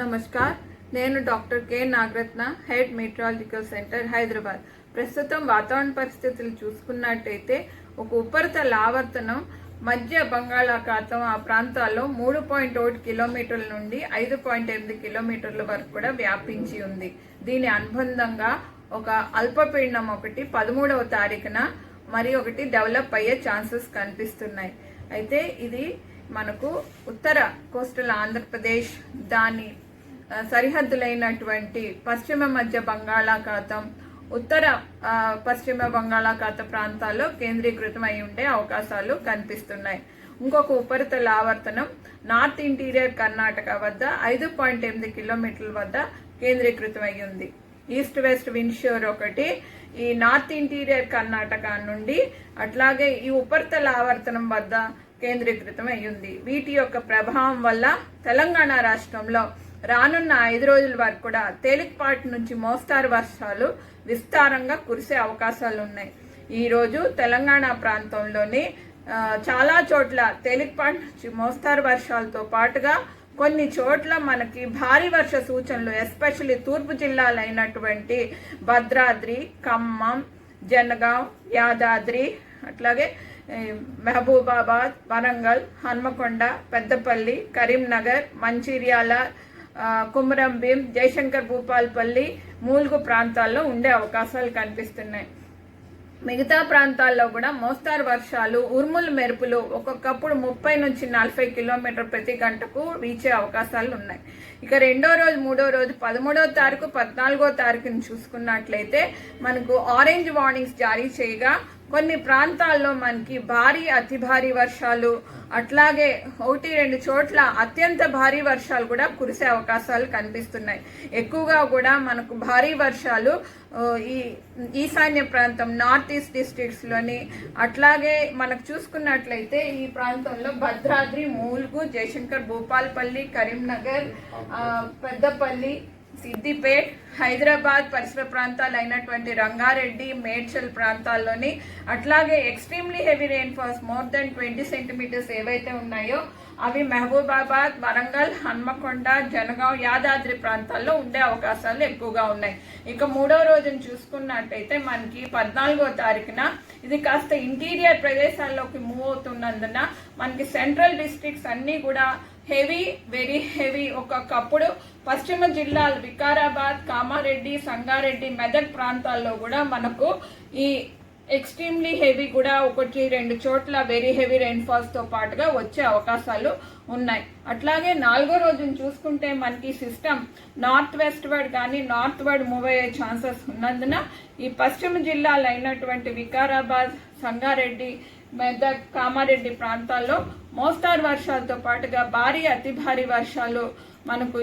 నమస్కార్. నేను doctor K. Nagaratna head meteorological centre Hyderabad. ప్రస్తుతం వాతావరణ పరిస్థితులు చూసుకున్నట్టయితే ఒక ఉపరితల ఆవర్తనం మధ్య బంగాళాఖాతం ఆ ప్రాంతాల్లో మూడు పాయింట్ ఒకటి కిలోమీటర్ల నుండి ఐదు పాయింట్ ఎనిమిది కిలోమీటర్ల వరకు కూడా వ్యాపించి ఉంది. దీని అనుబంధంగా ఒక అల్పపీడనం ఒకటి పదమూడవ తారీఖున మరి ఒకటి డెవలప్ అయ్యే ఛాన్సెస్ కనిపిస్తున్నాయి. అయితే ఇది మనకు ఉత్తర కోస్టల్ ఆంధ్రప్రదేశ్ దాని సరిహద్దులైనటువంటి పశ్చిమ మధ్య బంగాళాఖాతం ఉత్తర పశ్చిమ బంగాళాఖాత ప్రాంతాల్లో కేంద్రీకృతం అయి ఉండే అవకాశాలు కనిపిస్తున్నాయి. ఇంకొక ఉపరితల ఆవర్తనం నార్త్ ఇంటీరియర్ కర్ణాటక వద్ద ఐదు పాయింట్ ఎనిమిది కిలోమీటర్ల వద్ద కేంద్రీకృతం అయి ఉంది. ఈస్ట్ వెస్ట్ విండ్షోర్ ఒకటి ఈ నార్త్ ఇంటీరియర్ కర్ణాటక నుండి అట్లాగే ఈ ఉపరితల ఆవర్తనం వద్ద కేంద్రీకృతం అయ్యింది వీటి యొక్క ప్రభావం వల్ల తెలంగాణ రాష్ట్రంలో రానున్న ఐదు రోజుల వరకు కూడా తేలికపాటి నుంచి మోస్తారు వర్షాలు విస్తారంగా కురిసే అవకాశాలు ఉన్నాయి. ఈరోజు తెలంగాణ ప్రాంతంలోని చాలా చోట్ల తేలికపాటి నుంచి మోస్తారు వర్షాలతో పాటుగా కొన్ని చోట్ల మనకి భారీ వర్ష సూచనలు ఎస్పెషల్లీ తూర్పు జిల్లాలైనటువంటి భద్రాద్రి ఖమ్మం జనగాం యాదాద్రి అట్లాగే మహబూబాబాద్ వరంగల్ హన్మకొండ పెద్దపల్లి కరీంనగర్ మంచిర్యాల కుమరం భీం జయశంకర్ భూపాల్పల్లి మూలుగు ప్రాంతాల్లో ఉండే అవకాశాలు కనిపిస్తున్నాయి. మిగతా ప్రాంతాల్లో కూడా మోస్తారు వర్షాలు ఉరుములు మెరుపులు ఒక్కొక్కప్పుడు ముప్పై నుంచి నలభై కిలోమీటర్ ప్రతి గంటకు వీచే అవకాశాలు ఉన్నాయి. ఇక రెండో రోజు మూడో రోజు పదమూడో తారీఖు పద్నాలుగో తారీఖుని చూసుకున్నట్లయితే మనకు ఆరెంజ్ వార్నింగ్స్ జారీ చేయగా కొన్ని ప్రాంతాల్లో మనకి భారీ అతి భారీ వర్షాలు అట్లాగే ఒకటి రెండు చోట్ల అత్యంత భారీ వర్షాలు కూడా కురిసే అవకాశాలు కనిపిస్తున్నాయి. ఎక్కువగా కూడా మనకు భారీ వర్షాలు ఈ ఈశాన్య ప్రాంతం నార్త్ ఈస్ట్ డిస్ట్రిక్ట్స్లోని అట్లాగే మనకు చూసుకున్నట్లయితే ఈ ప్రాంతంలో భద్రాద్రి మూలుగు జయశంకర్ భూపాల్పల్లి కరీంనగర్ పెద్దపల్లి సిద్దిపేట్ హైదరాబాద్ పరిసర ప్రాంతాలు అయినటువంటి రంగారెడ్డి మేడ్చల్ ప్రాంతాల్లోని అట్లాగే extremely heavy rainfalls more than twenty centimetres ఏవైతే ఉన్నాయో అవి మహబూబాబాద్ వరంగల్ హన్మకొండ జనగాం యాదాద్రి ప్రాంతాల్లో ఉండే అవకాశాలు ఎక్కువగా ఉన్నాయి. ఇక మూడో రోజున చూసుకున్నట్టయితే మనకి పద్నాలుగో తారీఖున ఇది కాస్త ఇంటీరియర్ ప్రదేశాల్లోకి మూవ్ అవుతున్నందున మనకి సెంట్రల్ డిస్ట్రిక్ట్స్ అన్నీ కూడా హెవీ వెరీ హెవీ ఒక్కొక్కప్పుడు పశ్చిమ జిల్లాలు వికారాబాద్ కామారెడ్డి సంగారెడ్డి మెదక్ ప్రాంతాల్లో కూడా మనకు ఈ ఎక్స్ట్రీమ్లీ హెవీ కూడా ఒకటి రెండు చోట్ల వెరీ హెవీ రెయిన్ఫాల్స్తో పాటుగా వచ్చే అవకాశాలు ఉన్నాయి. అట్లాగే నాలుగో రోజున చూసుకుంటే మనకి సిస్టమ్ నార్త్ వెస్ట్ వర్డ్ కానీ నార్త్ వర్డ్ మూవ్ అయ్యే ఛాన్సెస్ ఉన్నందున ఈ పశ్చిమ జిల్లాలు అయినటువంటి వికారాబాద్ సంగారెడ్డి మెదక్ కామారెడ్డి ప్రాంతాల్లో మోస్తారు వర్షాలతో పాటుగా భారీ అతి భారీ వర్షాలు మనకు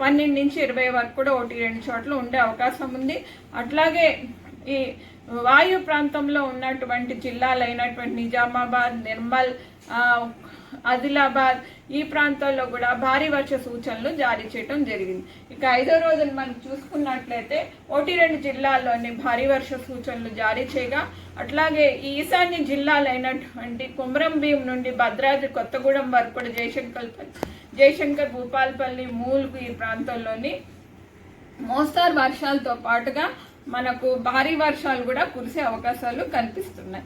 పన్నెండు నుంచి ఇరవై వరకు కూడా ఒకటి రెండు చోట్ల ఉండే అవకాశం ఉంది. అట్లాగే ఈ వాయు ప్రాంతంలో ఉన్నటువంటి జిల్లాలైనటువంటి నిజామాబాద్ నిర్మల్ ఆదిలాబాద్ ఈ ప్రాంతాల్లో కూడా భారీ వర్ష సూచనలు జారీ చేయడం జరిగింది. ఇక ఐదో రోజున మనం చూసుకున్నట్లయితే ఒకటి రెండు జిల్లాల్లోని భారీ వర్ష సూచనలు జారీ చేయగా అట్లాగే ఈశాన్య జిల్లాలైనటువంటి కుమరం భీం నుండి భద్రాద్రి కొత్తగూడెం వరకు కూడా జయశంకర్ జయశంకర్ భూపాల్పల్లి మూలుగు ఈ ప్రాంతంలోని మోస్తారు వర్షాలతో పాటుగా మనకు భారీ వర్షాలు కూడా కురిసే అవకాశాలు కనిపిస్తున్నాయి.